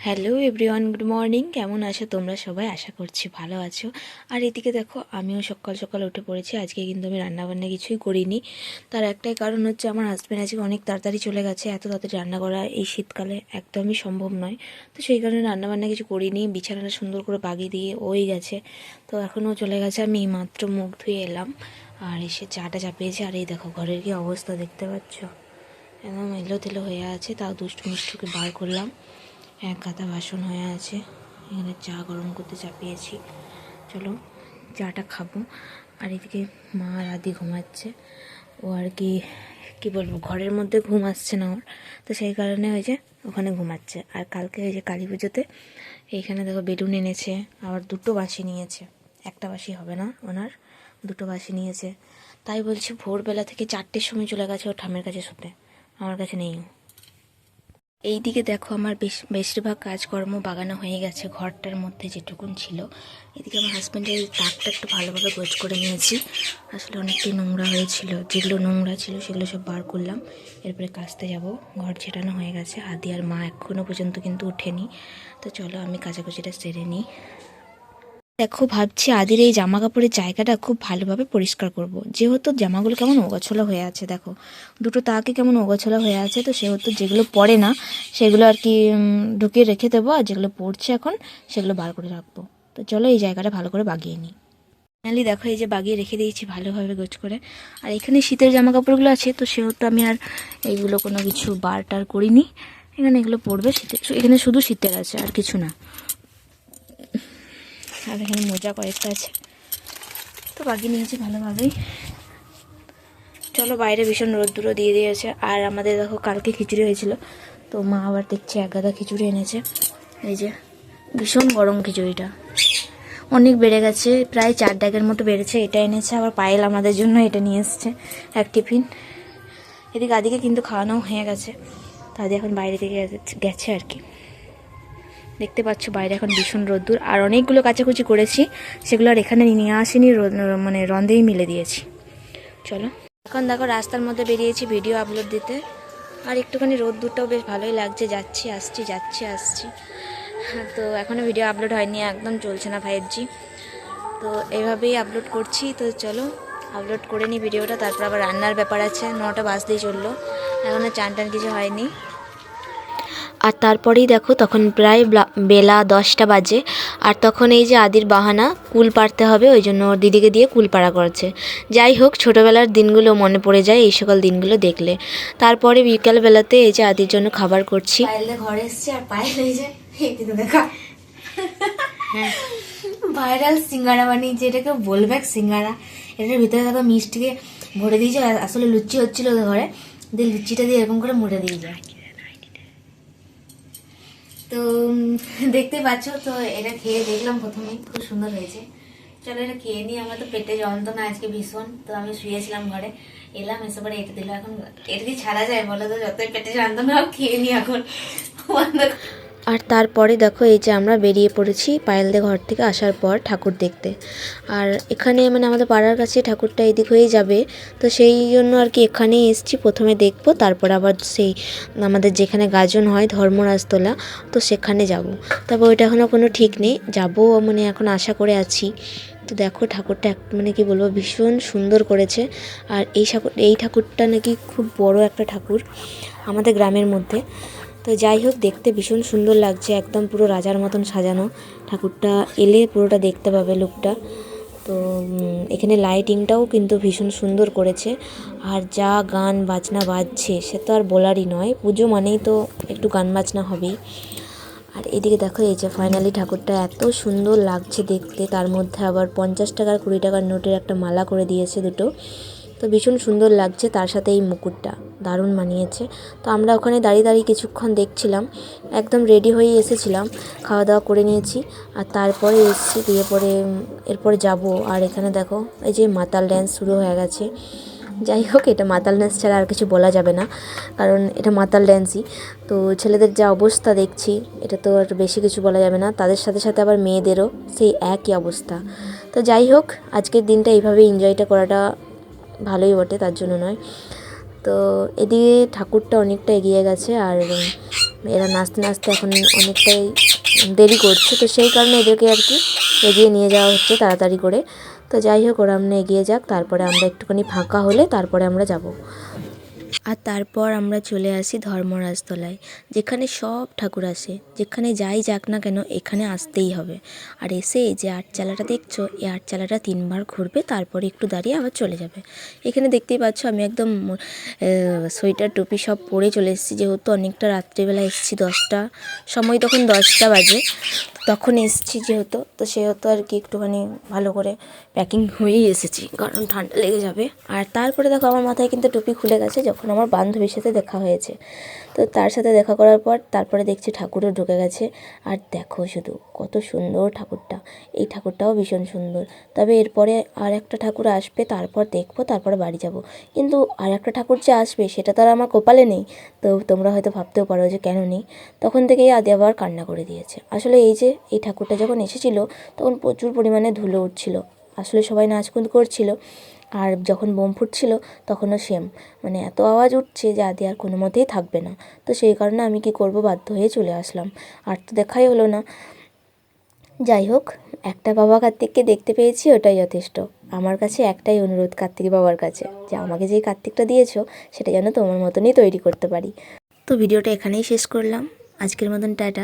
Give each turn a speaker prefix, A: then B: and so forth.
A: Hello everyone good morning কেমন আছো তোমরা সবাই? আশা করছি ভালো আছো। আর এদিকে দেখো, আমিও সকাল সকাল উঠে পড়েছি। আজকে কিন্তু আমি রান্নাবান্না কিছুই করিনি। তার একটাই কারণ হচ্ছে, আমার হাজব্যান্ড আজকে অনেক তাড়াতাড়ি চলে গেছে। এত তাড়াতাড়ি রান্না করা এই শীতকালে একদমই সম্ভব নয়। তো সেই কারণে রান্নাবান্না কিছু করিনি। বিছানাটা সুন্দর করে বাগিয়ে দিয়ে ওই গেছে। তো এখনও চলে গেছে। আমি মাত্র মুখ ধুয়ে এলাম। আর এসে চাটা চাপিয়েছি। আর এই দেখো, ঘরের কি অবস্থা দেখতে পাচ্ছ? একদম এলো তেলো হয়ে আছে। তাও দুষ্টু মিষ্টুকে বার করলাম। এক কাতা বাসন হয়ে আছে। এখানে চা গরম করতে চাপিয়েছি। চলো, চাটা খাব। আর এদিকে মা আর আদি ঘুমাচ্ছে। ও আর কি, কী বলব, ঘরের মধ্যে ঘুম আসছে না ওর। তো সেই কারণে ওই যে ওখানে ঘুমাচ্ছে। আর কালকে ওই যে কালী পুজোতে এইখানে দেখো বেলুন এনেছে, আবার দুটো বাঁশি নিয়েছে। একটা বাঁশি হবে না ওনার, দুটো বাঁশি নিয়েছে। তাই বলছি ভোরবেলা থেকে চারটের সময় চলে গেছে ওর ঠামের কাছে শুতে। আমার কাছে নেই ও। এইদিকে দেখো আমার বেশ, বেশিরভাগ কাজকর্ম বাগানো হয়ে গেছে, ঘরটার মধ্যে যেটুকুন ছিল। এদিকে আমার হাজব্যান্ডের দাগটা একটু ভালোভাবে গোজ করে নিয়েছি। আসলে অনেকটাই নোংরা হয়েছিল, যেগুলো নোংরা ছিল সেগুলো সব বার করলাম। এরপরে কাচতে যাব, ঘর ছেটানো হয়ে গেছে। হাদি আর মা এখনও পর্যন্ত কিন্তু ওঠেনি। তো চলো আমি কাচাকুচিটা সেরে নিই। দেখো, ভাবছি আদির এই জামা কাপড়ের জায়গাটা খুব ভালোভাবে পরিষ্কার করব। যেহেতু জামাগুলো কেমন ওগাছোলা হয়ে আছে, দেখো। দুটো তাকে কেমন ওগাছোলা হয়ে আছে, তো সেহেতু যেগুলো পরে না, সেগুলো আর কি ঢুকিয়ে রেখে দেবো, আর যেগুলো পড়ছে এখন, সেগুলো বার করে রাখব। তো চলো এই জায়গাটা ভালো করে বাগিয়ে নিই। ফাইনালি দেখো, এই যে বাগিয়ে রেখে দিয়েছি ভালোভাবে গোছ করে। আর এখানে শীতের জামা কাপড়গুলো আছে, তো সেহেতু আমি আর এইগুলো কোনো কিছু বার টার করিনি। এখানে এগুলো পড়বে, শীতে, এখানে শুধু শীতের আছে, আর কিছু না। আর এখানে মোজা কয়েকটা আছে। তো বাকি নিয়েছি ভালোভাবেই। চলো বাইরে ভীষণ রোদ্দুরও দিয়ে দিয়েছে। আর আমাদের দেখো কালকে খিচুড়ি হয়েছিল। তো মা আবার দেখছে এক গাদা খিচুড়ি এনেছে। এই যে, ভীষণ গরম খিচুড়িটা। অনেক বেড়ে গেছে, প্রায় চার ড্যাগের মতো বেড়েছে। এটা এনেছে, আবার পায়েল আমাদের জন্য এটা নিয়ে এসছে, এক টিফিন। এদিকে আদিকে কিন্তু খাওয়ানো হয়ে গেছে। তাদের এখন বাইরে থেকে গেছে আর কি। দেখতে পাচ্ছ বাইরে এখন ভীষণ রোদ্দুর। আর অনেকগুলো কাচাকুচি করেছি, সেগুলো আর এখানে নিয়ে আসিনি মানে রন্দেই মিলে দিয়েছি। চলো। এখন দেখো রাস্তার মধ্যে বেরিয়েছি ভিডিও আপলোড দিতে। আর একটুখানি রোদ্দুরটাও বেশ ভালোই লাগছে, যাচ্ছি, আসছি যাচ্ছি, আসছি। তো এখনও ভিডিও আপলোড হয়নি, একদম চলছে না ফাইভ জি তো এইভাবেই আপলোড করছি, তো চলো আপলোড করে নিই ভিডিওটা, তারপর আবার রান্নার ব্যাপার আছে, নটা বাজতেই চলল। এখনও চান টান কিছু হয়নি। আর তারপরেই দেখো তখন প্রায় ব্লা- দশটা বাজে। আর তখন এই যে আদির বাহানা কুল পাড়তে হবে ওই জন্য ওর দিদিকে দিয়ে কুল পাড়া করছে। যাই হোক ছোটোবেলার দিনগুলো মনে পড়ে যায় এই সকল দিনগুলো দেখলে। তারপরে বিকালবেলাতে এই যে আদির জন্য খাবার করছি।
B: ঘরে এসছে আর পায়েল এই যে এই ভাইরাল সিঙ্গারা বানিয়েছে এটাকে বলবে সিঙ্গারা। এটার ভিতরে দেখো মিষ্টিকে ভরে দিয়েছে আসলে লুচি হচ্ছিল ওদের ঘরে। দিয়ে লুচিটা দিয়ে এরকম করে মুড়ে দিয়ে যায়। তো দেখতে পাচ্ছ, তো এটা খেয়ে দেখলাম প্রথমে খুব সুন্দর হয়েছে চলো এটা খেয়ে নিই, আমার তো পেটে যন্ত্রণা আজকে ভীষণ, তো আমি শুয়েছিলাম ঘরে এলাম, এসে পরে এটা দিল, এখন এটা কি ছাড়া যায় বলো তো, যতই পেটে যন্ত্রণা খেয়ে নিই এখন।
A: আর তারপরে দেখো এই যে আমরা বেরিয়ে পড়েছি পায়েলদের ঘর থেকে আসার পর ঠাকুর দেখতে। আর এখানে মানে আমাদের পাড়ার কাছে ঠাকুরটা এদিক হয়েই যাবে। তো সেই জন্য আর কি এখানেই এসছি, প্রথমে দেখব, তারপর আবার সেই আমাদের যেখানে গাজন হয় ধর্মরাজতলা, তো সেখানে যাব। তারপর ওইটা এখনও কোনো ঠিক নেই, যাব মানে এখন আশা করে আছি। তো দেখো ঠাকুরটা এক মানে কি বলব, ভীষণ সুন্দর করেছে। আর এই ঠাকুর, এই ঠাকুরটা নাকি খুব বড় একটা ঠাকুর আমাদের গ্রামের মধ্যে। তো যাই হোক, দেখতে ভীষণ সুন্দর লাগছে। একদম পুরো রাজার মতন সাজানো। ঠাকুরটা এলে পুরোটা দেখতে পাবে লুকটা। তো এখানে লাইটিংটাও কিন্তু ভীষণ সুন্দর করেছে। আর যা গান বাজনা বাজছে, সে তো আর বলারই নয়। পুজো মানেই তো একটু গান বাজনা হবেই। আর এদিকে দেখো, এই যে ফাইনালি ঠাকুরটা এত সুন্দর লাগছে দেখতে। তার মধ্যে আবার পঞ্চাশ টাকার, কুড়ি টাকার নোটের একটা মালা করে দিয়েছে দুটো। তো ভীষণ সুন্দর লাগছে তার সাথে এই মুকুটটা। দারুণ মানিয়েছে। তো আমরা ওখানে দাঁড়িয়ে দাঁড়িয়ে কিছুক্ষণ দেখছিলাম। একদম রেডি হয়ে এসেছিলাম। খাওয়া দাওয়া করে নিয়েছি। আর তারপরে এসেছি দিয়ে পরে এরপরে যাব। আর এখানে দেখো, এই যে মাতাল ড্যান্স শুরু হয়ে গেছে। যাই হোক, এটা মাতাল ড্যান্স ছাড়া আর কিছু বলা যাবে না। কারণ এটা মাতাল ড্যান্সই তো ছেলেদের যা অবস্থা দেখছি, এটা তো আর বেশি কিছু বলা যাবে না। তাদের সাথে সাথে আবার মেয়েদেরও সেই একই অবস্থা। তো যাই হোক, আজকের দিনটা এইভাবে এনজয়টা করাটা ভালোই বটে, তার জন্য নয়। তো এদিকে ঠাকুরটা অনেকটা এগিয়ে গেছে আর এরা নাচতে নাচতে এখন অনেকটাই দেরি করছে। তো সেই কারণে এদেরকে আর কি এগিয়ে নিয়ে যাওয়া হচ্ছে তাড়াতাড়ি করে। তো যাই হোক, ওরা এগিয়ে যাক, তারপরে আমরা একটুখানি ফাঁকা হলে তারপরে আমরা যাব। আর তারপর আমরা চলে আসি ধর্মরাজতলায়, যেখানে সব ঠাকুর আসে। যেখানে যাই যাক না কেন, এখানে আসতেই হবে। আর এসে যে আটচালাটা দেখছ, এই আটচালাটা তিনবার ঘুরবে, তারপরে একটু দাঁড়িয়ে আবার চলে যাবে। এখানে দেখতেই পাচ্ছ, আমি একদম সোয়েটার, টুপি সব পরে চলে এসেছি। যেহেতু অনেকটা রাত্রিবেলা এসেছি দশটা, সময় তখন দশটা বাজে। তখন এসেছি যেহেতু, তো সেহেতু আর কি একটুখানি ভালো করে প্যাকিং হয়েই এসেছি, কারণ ঠান্ডা লেগে যাবে। আর তারপরে দেখো আমার মাথায় কিন্তু টুপি খুলে গেছে যখন আমার বান্ধবীর সাথে দেখা হয়েছে। তো তার সাথে দেখা করার পর তারপরে দেখছি ঠাকুরও ঢুকে গেছে। আর দেখো শুধু কত সুন্দর ঠাকুরটা, এই ঠাকুরটাও ভীষণ সুন্দর। তবে এরপরে আর একটা ঠাকুর আসবে, তারপর দেখব, তারপরে বাড়ি যাব। কিন্তু আর একটা ঠাকুর যে আসবে, সেটা তো আর আমার কপালে নেই। তো তোমরা হয়তো ভাবতেও পারো যে কেন নেই? তখন থেকেই আদি আবার কান্না করে দিয়েছে। আসলে এই যে এই ঠাকুরটা যখন এসেছিল, তখন প্রচুর পরিমাণে ধুলো উঠছিল। আসলে সবাই নাচকুদ করছিল, আর যখন বোম ফুটছিল, তখনও সেম মানে এত আওয়াজ উঠছে যে আদি আর কোনো মতেই থাকবে না। তো সেই কারণে আমি কি করব, বাধ্য হয়ে চলে আসলাম। আর তো দেখাই হলো না। যাই হোক, একটা বাবা কার্তিককে দেখতে পেয়েছি, ওটাই যথেষ্ট। আমার কাছে একটাই অনুরোধ কার্তিক বাবার কাছে, যে আমাকে যেই কার্তিকটা দিয়েছ, সেটা যেন তোমার মতনই তৈরি করতে পারি। তো ভিডিওটা এখানেই শেষ করলাম। আজকের মতন টাটা।